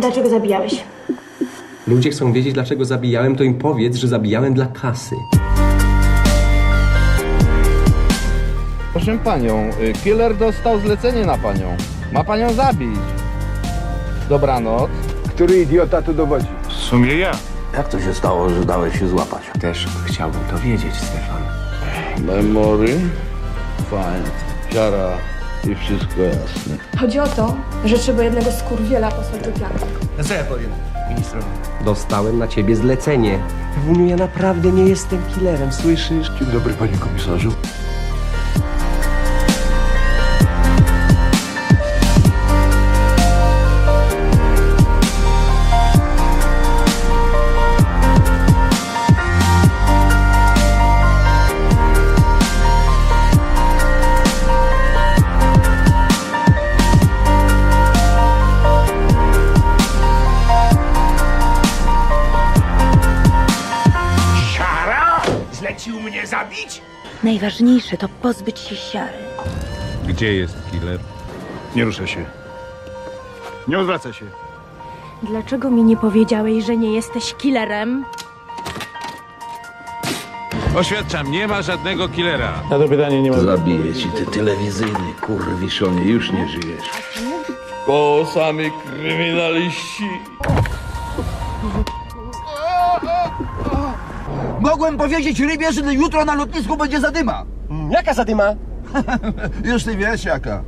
Dlaczego zabijałeś? Ludzie chcą wiedzieć, dlaczego zabijałem, to im powiedz, że zabijałem dla kasy. Proszę panią, y, killer dostał zlecenie na panią. Ma panią zabić. Dobranoc. Który idiota tu dowodzi? W sumie ja. Jak to się stało, że dałeś się złapać? Też chciałbym to wiedzieć, Stefan. Memory. Find. Siara. I wszystko jasne. Chodzi o to, że trzeba jednego skurwiela posłać do piachu. Co ja powiem ministrowi? Dostałem na ciebie zlecenie. Wuniu, ja naprawdę nie jestem killerem, słyszysz? Dzień dobry, panie komisarzu. Zlecił mnie zabić? Najważniejsze to pozbyć się siary. Gdzie jest killer? Nie ruszę się. Nie odwracaj się. Dlaczego mi nie powiedziałeś, że nie jesteś killerem? Oświadczam, nie ma żadnego killera. Zabiję ci, ty telewizyjny kurwiszonie, już nie żyjesz. Koło sami kryminaliści. Mogłem powiedzieć rybie, że jutro na lotnisku będzie zadyma. Jaka zadyma? Już ty wiesz jaka.